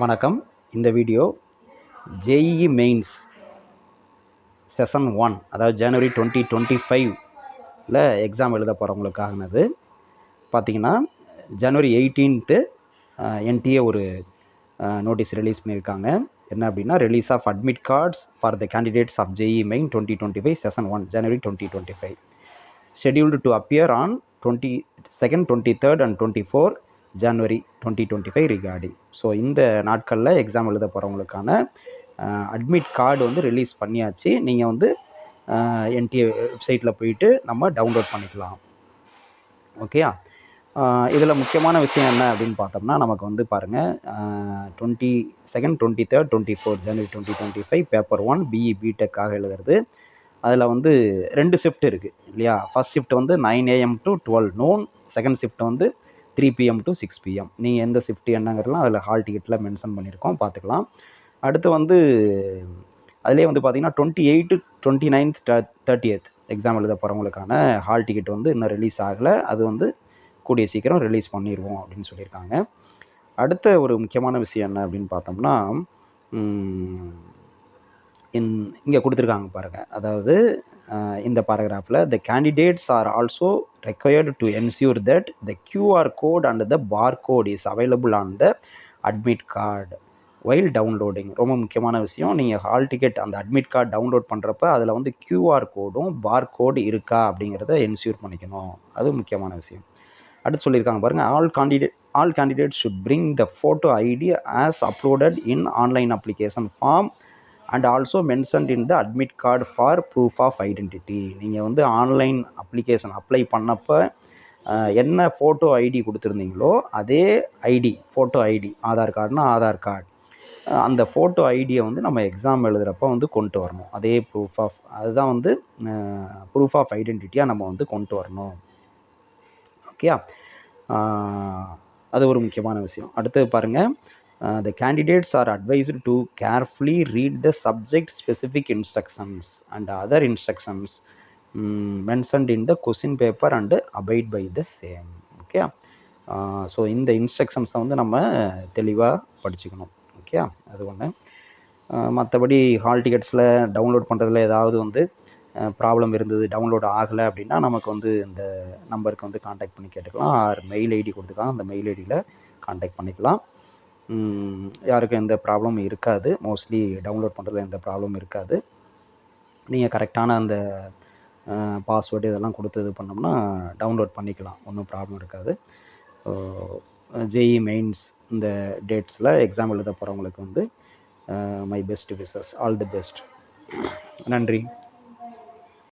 வணக்கம். இந்த video JEE mains session one அதாவது ஜனவரி டுவெண்ட்டி டுவெண்ட்டி ஃபைவ்ல எக்ஸாம் எழுத போகிறவங்களுக்கானது பார்த்தீங்கன்னா ஜனவரி எயிட்டீன்த்து என்டிஏ ஒரு நோட்டீஸ் ரிலீஸ் பண்ணியிருக்காங்க. என்ன அப்படின்னா release of admit cards for the candidates of JEE main twenty twenty five session one January twenty twenty five scheduled to appear on twenty second twenty third and twenty four January twenty twenty five regarding so இந்த நாட்களில் exam எழுத போகிறவங்களுக்கான admit card வந்து release பண்ணியாச்சு. நீங்கள் வந்து NDA வெப்சைட்டில் போயிட்டு நம்ம டவுன்லோட் பண்ணிக்கலாம். ஓகேயா இதில் முக்கியமான விஷயம் என்ன அப்படின்னு பார்த்தோம்னா நமக்கு வந்து பாருங்கள் twenty second twenty third twenty four January twenty twenty five paper one BE பிடெக்காக எழுதுறது. அதில் வந்து ரெண்டு ஷிஃப்ட் இருக்குது இல்லையா? ஃபஸ்ட் ஷிஃப்ட் வந்து nine AM to twelve noon second shift வந்து three PM to six PM நீங்கள் எந்த ஷிஃப்ட் என்னங்கிறதுலாம் அதில் ஹால் டிக்கெட்டில் மென்ஷன் பண்ணியிருக்கோம் பார்த்துக்கலாம். அடுத்து வந்து அதிலே வந்து பார்த்தீங்கன்னா twenty eight twenty ninth thirty eighth exam எழுத போகிறவங்களுக்கான ஹால் டிக்கெட் வந்து இன்னும் ரிலீஸ் ஆகலை. அது வந்து கூடிய சீக்கிரம் ரிலீஸ் பண்ணிடுவோம் அப்படின்னு சொல்லியிருக்காங்க. அடுத்த ஒரு முக்கியமான விஷயம் என்ன அப்படின்னு பார்த்தோம்னா இன் இங்கே கொடுத்துருக்காங்க பாருங்கள் அதாவது இந்த பேராகிராஃபில் the candidates are also required to ensure that the QR code and the bar code is available on the admit card while downloading ரொம்ப முக்கியமான விஷயம். நீங்கள் ஹால் டிக்கெட் அந்த அட்மிட் கார்டு டவுன்லோட் பண்ணுறப்ப அதில் வந்து கியூஆர் கோடும் பார் கோடு இருக்கா அப்படிங்கிறத என்ஷூர் பண்ணிக்கணும். அது முக்கியமான விஷயம். அடுத்து சொல்லியிருக்காங்க பாருங்கள் all candidate all candidate should bring the photo ID as uploaded in online application form and also mentioned in the admit card for proof of identity நீங்கள் வந்து ஆன்லைன் அப்ளிகேஷன் அப்ளை பண்ணப்போ என்ன ஃபோட்டோ ஐடி கொடுத்துருந்தீங்களோ அதே ID photo ID Aadhaar கார்டுனா Aadhaar card அந்த photo ஐடியை வந்து நம்ம எக்ஸாம் எழுதுகிறப்ப வந்து கொண்டு வரணும். அதே ப்ரூஃப் ஆஃப் அதுதான் வந்து ப்ரூஃப் ஆஃப் ஐடென்டிட்டியாக நம்ம வந்து கொண்டு வரணும். ஓகேயா அது ஒரு முக்கியமான விஷயம். அடுத்தது பாருங்கள் the candidates are advised to carefully read the subject specific instructions and other instructions mentioned in the question paper and abide by the same okay so இந்த இன்ஸ்ட்ரக்ஷன்ஸை வந்து நம்ம தெளிவாக படிச்சுக்கணும். ஓகே அது ஒன்று மற்றபடி ஹால் டிக்கெட்ஸில் டவுன்லோட் பண்ணுறதுல ஏதாவது வந்து uh, ப்ராப்ளம் இருந்தது டவுன்லோட் ஆகலை அப்படின்னா நமக்கு வந்து இந்த நம்பருக்கு வந்து காண்டாக்ட் பண்ணி கேட்டுக்கலாம். ஆர் மெயில் ஐடி கொடுத்துக்கலாம். அந்த மெயில் ஐடியில் காண்டாக்ட் பண்ணிக்கலாம். யாருக்கும் எந்த ப்ராப்ளமும் இருக்காது. மோஸ்ட்லி டவுன்லோட் பண்ணுறதுல எந்த ப்ராப்ளமும் இருக்காது. நீங்கள் கரெக்டான அந்த பாஸ்வேர்டு இதெல்லாம் கொடுத்து இது பண்ணோம்னா டவுன்லோட் பண்ணிக்கலாம். ஒன்றும் ப்ராப்ளம் இருக்காது. ஜேஇ மெயின்ஸ் இந்த டேட்ஸில் எக்ஸாம் எழுத போகிறவங்களுக்கு வந்து my best wishes all the best நன்றி.